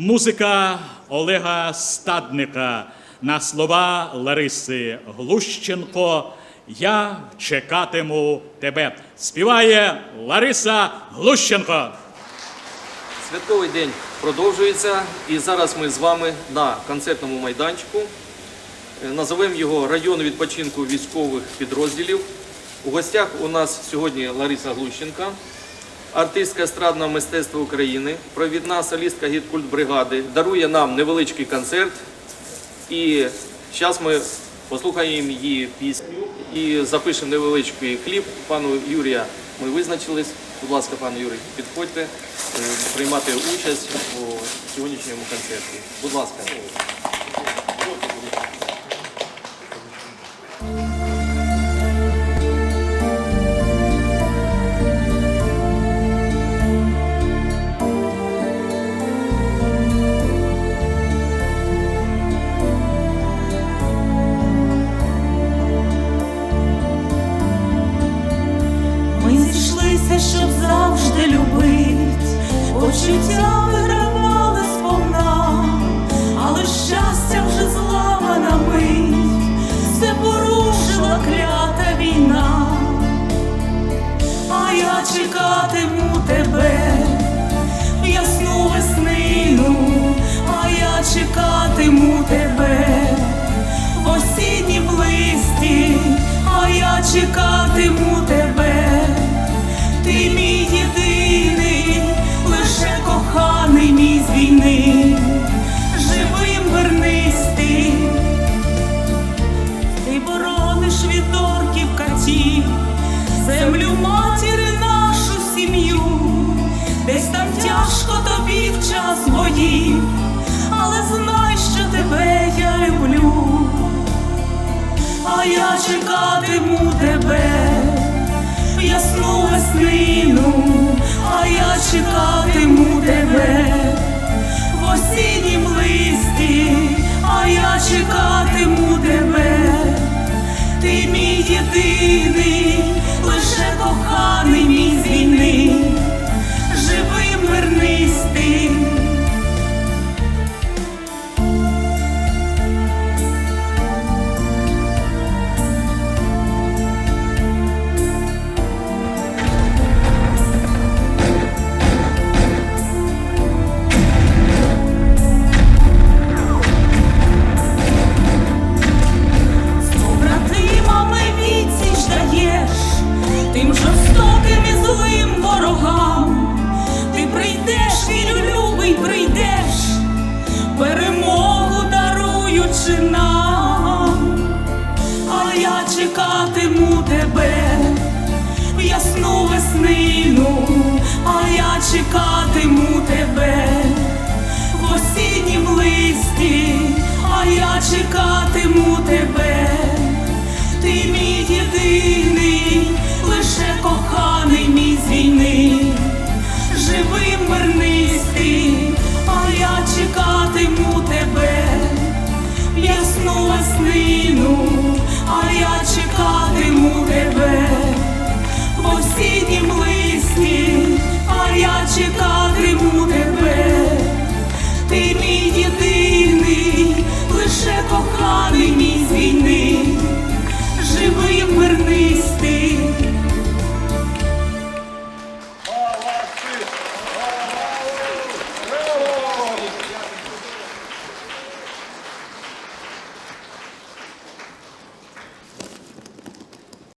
Музика Олега Стадника на слова Лариси Глущенко. Я чекатиму тебе. Співає Лариса Глущенко. Святковий день продовжується, і зараз ми з вами на концертному майданчику. Е, Назовемо його район відпочинку військових підрозділів. У гостях у нас сьогодні Лариса Глущенка, артистка естрадного мистецтва України, провідна солістка гідкульт бригади, дарує нам невеличкий концерт. І зараз ми послухаємо її пісню і запишемо невеличкий кліп. Пану Юрія ми визначились. Будь ласка, пане Юрій, підходьте е, приймати участь у сьогоднішньому концерті. Будь ласка. Зійшлися, щоб завжди любить, почуття вигравали сповна, але щастя вже зламана мить, все порушила клята війна, а я чекатиму тебе, ясну веснину, а я чекатиму тебе я чекатиму тебе. Ясну веснину, перемогу даруючи нам, а я чекатиму тебе в ясну веснину, а я чекатиму тебе в осіннім листі, а я чекатиму тебе, ти мій єдиний, лише коханий мій з війни.